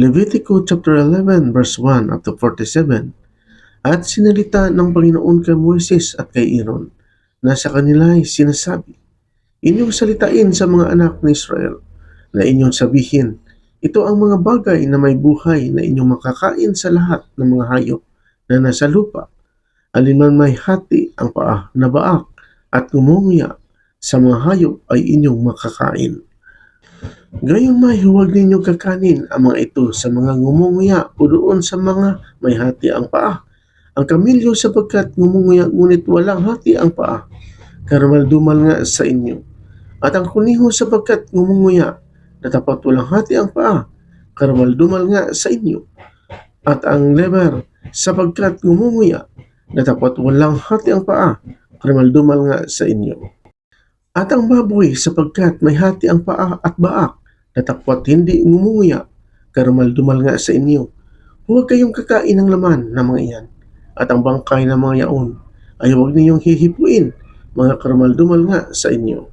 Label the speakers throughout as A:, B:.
A: Levitico chapter 11 verse 1 up to 47 At sinalita ng Panginoon kay Moises at kay Aaron na sa kanila ay sinasabi, Inyong salitain sa mga anak ni Israel na inyong sabihin, ito ang mga bagay na may buhay na inyong makakain sa lahat ng mga hayop na nasa lupa. Alinman may hati ang paa na baak at ngumunguya sa mga hayop ay inyong makakain. Gayon may huwag ninyong kakanin ang mga ito sa mga ngumunguya o doon sa mga may hati ang paa. Ang kamilyo sapagkat ngumunguya ngunit walang hati ang paa, karamal-dumal nga sa inyo. At ang kuniho sapagkat ngumunguya na dapat walang hati ang paa, karamal-dumal nga sa inyo. At ang leber sapagkat ngumunguya na dapat walang hati ang paa, karamal-dumal nga sa inyo. At ang baboy sapagkat may hati ang paa at baak, na dapat hindi ngumunguya, karamal-dumal nga sa inyo. Huwag kayong kakain ng laman ng mga iyan, at ang bangkay ng mga yaon ay huwag ninyong hihipuin, mga karamal-dumal nga sa inyo.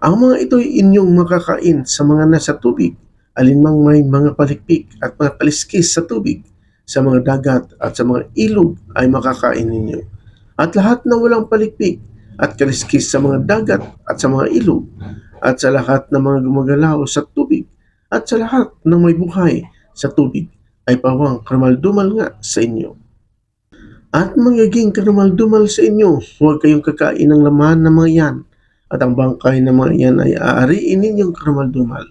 A: Ang mga ito'y inyong makakain sa mga nasa tubig, alinmang may mga palikpik at mga kaliskis sa tubig, sa mga dagat at sa mga ilog ay makakain ninyo. At lahat na walang palikpik at kaliskis sa mga dagat at sa mga ilog, at sa lahat ng mga gumagalaw sa tubig, at sa lahat ng may buhay sa tubig, ay pawang karamaldumal nga sa inyo. At magiging karamaldumal sa inyo, huwag kayong kakain ng laman ng mga yan, at ang bangkay ng mga yan ay aariin ninyong karamaldumal.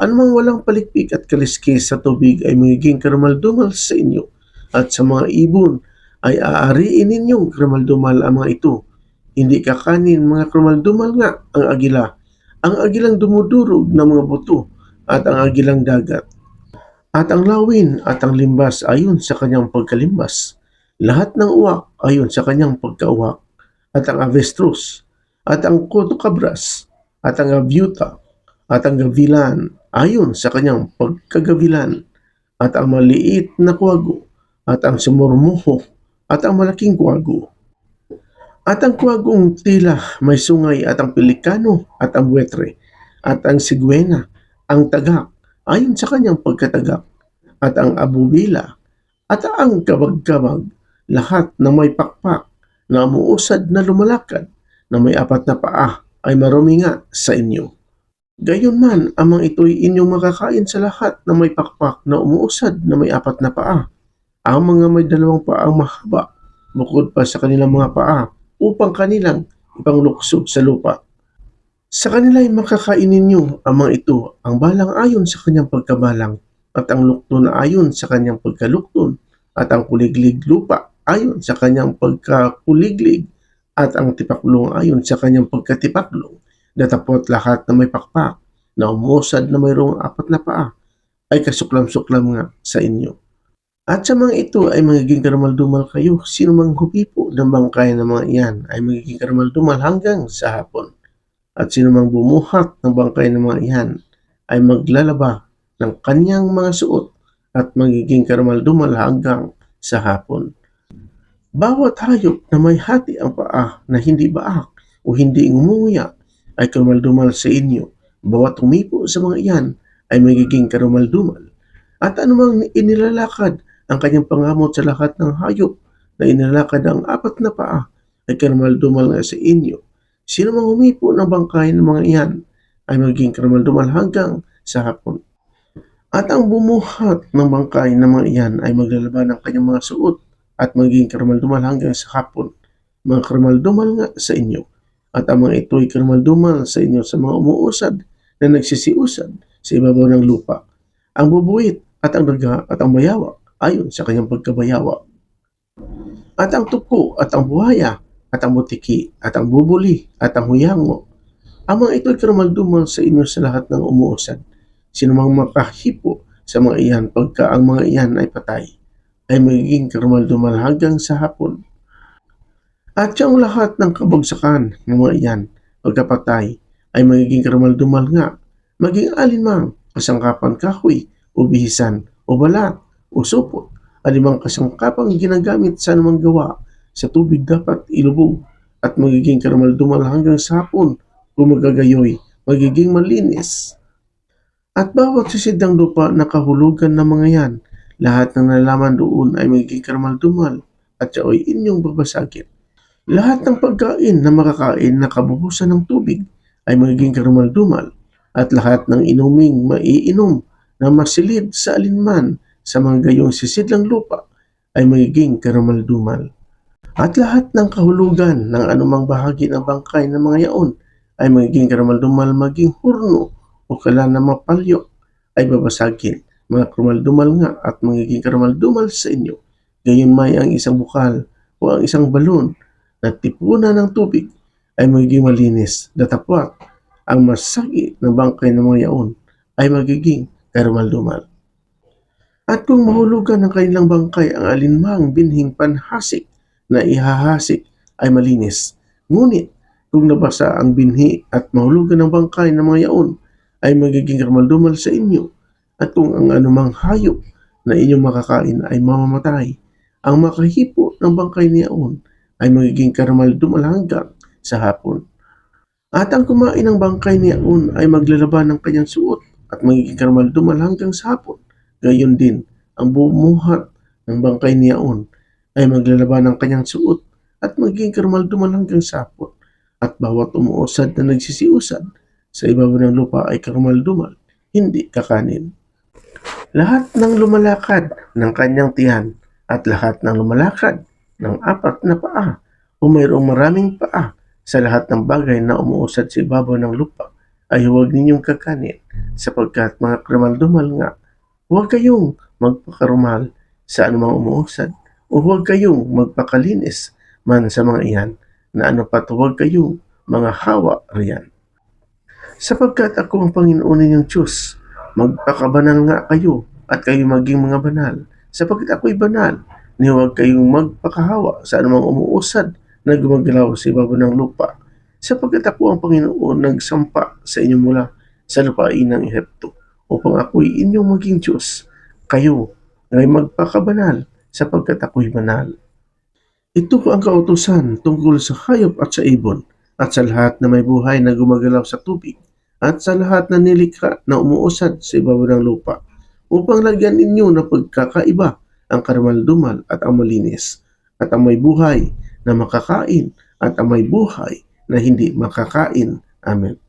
A: Anumang walang palikpik at kaliskis sa tubig ay magiging karamaldumal sa inyo, at sa mga ibon ay aariin ninyong karamaldumal ang mga ito. Hindi kakanin mga karamaldumal nga ang agila, ang agilang dumudurog ng mga buto, at ang agilang dagat. At ang lawin at ang limbas ayon sa kanyang pagkalimbas. Lahat ng uwak ayon sa kanyang pagkauwak. At ang avestrus, at ang kotokabras, at ang avyuta, at ang gavilan ayon sa kanyang pagkagavilan, at ang maliit na kwago, at ang sumurmuho, at ang malaking kwago. At ang kwagong tila may sungay at ang pelikano at ang buwetre, at ang sigwena, ang tagak, ayon sa kanyang pagkatagak, at ang abubila, at ang kabag-kabag, lahat na may pakpak, na umuusad na lumalakad, na may apat na paa, ay marumi nga sa inyo. Gayon man, ang mga ito'y inyong makakain sa lahat na may pakpak na umuusad na may apat na paa. Ang mga may dalawang paang mahaba, bukod pa sa kanilang mga paa, upang kanilang ipanglukso sa lupa. Sa kanila'y makakain ninyo ang mga ito, ang balang ayon sa kanyang pagkabalang, at ang lukton ayon sa kanyang pagkalukton, at ang kuliglig lupa ayon sa kanyang pagkakuliglig, at ang tipaklong ayon sa kanyang pagkatipaklong, datapot lahat na may pakpak, na umusad na mayroong apat na paa, ay kasuklam-suklam nga sa inyo. At sa mga ito ay magiging karamaldumal kayo, sino mang hupipo ng bangkay ng mga iyan ay magiging karamaldumal hanggang sa hapon. At sino mang bumuhat ng bangkay ng mga iyan ay maglalaba ng kanyang mga suot at magiging karamaldumal hanggang sa hapon. Bawat hayop na may hati ang paa na hindi baak o hindi ngumunguya ay karamaldumal sa inyo. Bawat humipo sa mga iyan ay magiging karamaldumal. At anumang inilalakad ang kanyang pangamot sa lahat ng hayop na inilalakad ang apat na paa ay karamaldumal nga sa inyo. Sino mang humipo ng bangkay ng mga iyan ay magiging karamaldumal hanggang sa hapon. At ang bumuhat ng bangkay ng mga iyan ay maglalaban ng kanyang mga suot at magiging karamaldumal hanggang sa hapon. Mga karamaldumal nga sa inyo. At ang mga ito ay karamaldumal sa inyo sa mga umuusad na nagsisiusad sa ibabaw ng lupa. Ang bubuit at ang daga at ang bayawa ayon sa kanyang pagkabayawa. At ang tuko at ang buhaya at ang butiki at ang bubuli at ang huyango. Ang mga ito ay karamaldumal sa inyo sa lahat ng umuusad. Sino mang makahipo sa mga iyan pagka ang mga iyan ay patay, ay magiging karamaldumal hanggang sa hapon. At yung lahat ng kabagsakan ng mga iyan pagkapatay ay magiging karamaldumal nga, maging alinmang kasangkapan kahoy o bihisan o balat o supot, alimang kasangkapang ginagamit sa anumang gawa sa tubig dapat ilubog at magiging karamaldumal hanggang sa hapon kung magagayoy, magiging malinis. At bawat sisidang lupa na kahulugan ng mga yan, lahat ng nalaman doon ay magiging karamaldumal at siya ay inyong babasagin. Lahat ng pagkain na makakain na kabuhusan ng tubig ay magiging karamaldumal at lahat ng inuming maiinom na masilid sa alinman sa mga gayong sisidlang lupa ay magiging karamaldumal. At lahat ng kahulugan ng anumang bahagi ng bangkay ng mga yaon ay magiging karamaldumal maging hurno o kala na mapalyo ay babasagin. Mga karamaldumal nga at magiging karamaldumal sa inyo. Gayon may ang isang bukal o ang isang balon na tipunan ng tubig ay magiging malinis, datapwat. Ang masagi ng bangkay ng mga yaon ay magiging karamaldumal. At kung mahulugan ng kanilang bangkay ang alinmang binhing panhasik na ihahasik ay malinis. Ngunit kung nabasa ang binhi at mahulugan ng bangkay ng mga yaon ay magiging karamaldumal sa inyo. At kung ang anumang hayop na inyong makakain ay mamamatay, ang makahipo ng bangkay ni yaon ay magiging karamaldumal hanggang sa hapon. At ang kumain ng bangkay ni yaon ay maglalaban ng kanyang suot at magiging karamaldumal hanggang sa hapon. Gayon din, ang bumuhat ng bangkay ni yaon ay maglalaban ng kanyang suot at magiging karamaldumal hanggang sa hapon. At bawat umuusad na nagsisiusad sa ibabaw ng lupa ay karamaldumal, hindi kakanin. Lahat ng lumalakad ng kanyang tiyan at lahat ng lumalakad ng apat na paa o mayroong maraming paa sa lahat ng bagay na umuusad sa ibabaw ng lupa ay huwag ninyong kakanin sapagkat mga krimaldumal nga, huwag kayong magpakarumal sa anumang umuusad o huwag kayong magpakalinis man sa mga iyan na ano pat huwag kayong mga hawa riyan. Sapagkat ako ang Panginoon ninyong Diyos, magpakabanal nga kayo at kayo maging mga banal. Sapagkat ako'y banal, ni huwag kayong magpakahawa sa anumang umuusad na gumagalaw sa ibabaw ng lupa. Sapagkat ako ang Panginoon nagsampa sa inyo mula sa lupain ng Ehipto upang ako'y inyong maging Diyos. Kayo ay magpakabanal sapagkat ako'y banal. Ito ang kautusan tungkol sa hayop at sa ibon at sa lahat na may buhay na gumagalaw sa tubig at sa lahat na nilikha na umuusad sa ibabaw ng lupa upang lagyan ninyo na pagkakaiba ang karamaldumal at ang malinis at ang may buhay na makakain at ang may buhay na hindi makakain. Amen.